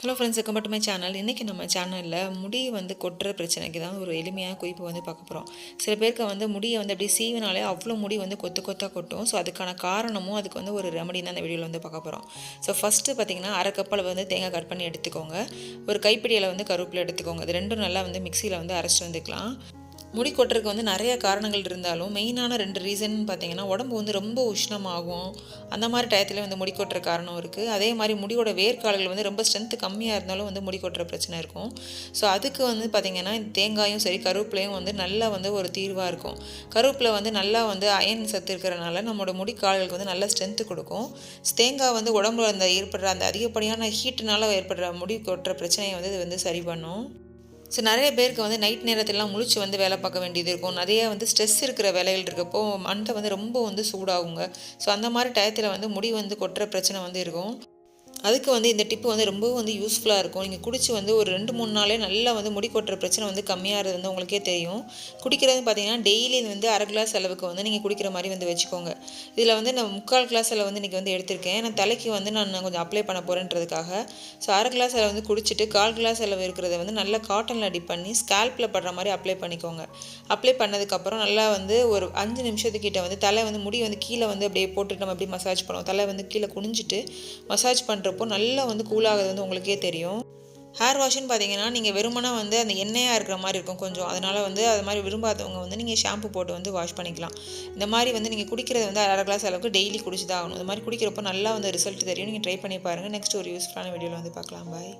Hello friends welcome to my channel இன்றைக்கி நம்ம சேனலில் முடி வந்து கொட்டுற பிரச்சனைக்கு தான் ஒரு எளிமையான குறிப்பு வந்து பார்க்க போகிறோம் சில பேருக்கு வந்து முடியை வந்து அப்படியே சீவினாலே அவ்வளோ முடி வந்து கொத்து கொத்தாக கொட்டும். ஸோ அதுக்கான காரணமும் அதுக்கு வந்து ஒரு ரெமடி தான் அந்த வீடியோவில் வந்து பார்க்க போகிறோம் ஸோ ஃபஸ்ட்டு பார்த்தீங்கன்னா அரை கப்பில் வந்து தேங்காய் கட் பண்ணி எடுத்துக்கோங்க. ஒரு கைப்பிடியில் வந்து கருவேப்பிலை எடுத்துக்கோங்க. இது ரெண்டும் நல்லா வந்து மிக்சியில் வந்து அரைச்சிட்டு வந்துக்கலாம். முடி கொட்டுறதுக்கு வந்து நிறைய காரணங்கள் இருந்தாலும் மெயினான ரெண்டு ரீசன் பார்த்தீங்கன்னா உடம்பு வந்து ரொம்ப உஷ்ணமாகும். அந்த மாதிரி டயத்துல வந்து முடி கொட்டுற காரணம் இருக்குது அதே மாதிரி முடியோட வேர்க்கால்கள் வந்து ரொம்ப ஸ்ட்ரென்த்து கம்மியாக இருந்தாலும் வந்து முடி கொட்டுற பிரச்சனை இருக்கும். ஸோ அதுக்கு வந்து பார்த்திங்கன்னா தேங்காயும் சரி கருவேப்பிலையும் வந்து நல்லா வந்து ஒரு தீர்வாக இருக்கும். கருவேப்பிலை வந்து நல்லா வந்து அயன் சத்து இருக்கிறனால நம்மளோட முடி கால்களுக்கு வந்து நல்ல ஸ்ட்ரென்த்து கொடுக்கும். தேங்காய் வந்து உடம்புல அந்த ஏற்படுற அந்த அதிகப்படியான ஹீட்டுனால ஏற்படுற முடி கொட்டுற பிரச்சனையை வந்து இது வந்து சரி பண்ணும். ஸோ நிறைய பேருக்கு வந்து நைட் நேரத்திலலாம் முழிச்சு வந்து வேலை பார்க்க வேண்டியது இருக்கும். நிறைய வந்து ஸ்ட்ரெஸ் இருக்கிற வேலைகள் இருக்கப்போ மண்டை வந்து ரொம்ப வந்து சூடாகுங்க. ஸோ அந்த மாதிரி டயத்தில் வந்து முடி வந்து கொட்டுற பிரச்சனை வந்து இருக்கும். அதுக்கு வந்து இந்த டிப்பு வந்து ரொம்ப வந்து யூஸ்ஃபுல்லாக இருக்கும். நீங்கள் குடிச்சு வந்து ஒரு ரெண்டு மூணு நாளே நல்லா வந்து முடி கொட்டுற பிரச்சனை வந்து கம்மியாகிறது வந்து உங்களுக்கே தெரியும். குடிக்கிறது பார்த்தீங்கன்னா டெய்லி வந்து அரை கிளாஸ் அளவுக்கு வந்து நீங்கள் குடிக்கிற மாதிரி வந்து வச்சுக்கோங்க. இதில் வந்து நான் முக்கால் கிளாஸ் அளவு வந்து இன்றைக்கி வந்து எடுத்திருக்கேன். நான் தலைக்கு வந்து நான் கொஞ்சம் அப்ளை பண்ண போகிறேன்றதுக்காக ஸோ அரை கிளாஸ் அளவு வந்து குடிச்சிட்டு கால் கிளாஸ் அளவு இருக்கிறத வந்து நல்லா காட்டனில் டிப் பண்ணி ஸ்கேல்பில் படுற மாதிரி அப்ளை பண்ணிக்கோங்க. அப்ளை பண்ணதுக்கப்புறம் நல்லா வந்து ஒரு அஞ்சு நிமிஷத்துக்கிட்ட வந்து தலை வந்து முடி வந்து கீழே வந்து அப்படியே போட்டுட்டு நம்ம அப்படியே மசாஜ் பண்ணுவோம். தலை வந்து கீழே குனிஞ்சிட்டு மசாஜ் பண்ணுற பண்ணுறப்போ நல்லா வந்து கூலாகிறது வந்து உங்களுக்கே தெரியும். ஹேர் வாஷ்னு பார்த்தீங்கன்னா நீங்கள் வெறுமனா வந்து அந்த எண்ணெயாக இருக்கிற மாதிரி இருக்கும் கொஞ்சம். அதனால் வந்து அது மாதிரி விரும்பாதவங்க வந்து நீங்கள் ஷாம்பு போட்டு வந்து வாஷ் பண்ணிக்கலாம். இந்த மாதிரி வந்து நீங்கள் குடிக்கிறது வந்து அரை கிளாஸ் அளவுக்கு டெய்லி குடிச்சு தான் ஆகணும். இந்த மாதிரி குடிக்கிறப்போ நல்லா வந்து ரிசல்ட் தெரியும். நீங்கள் ட்ரை பண்ணி பாருங்கள் நெக்ஸ்ட் ஒரு யூஸ்ஃபுல்லான வீடியோவில் வந்து பார்க்கலாம் பாய்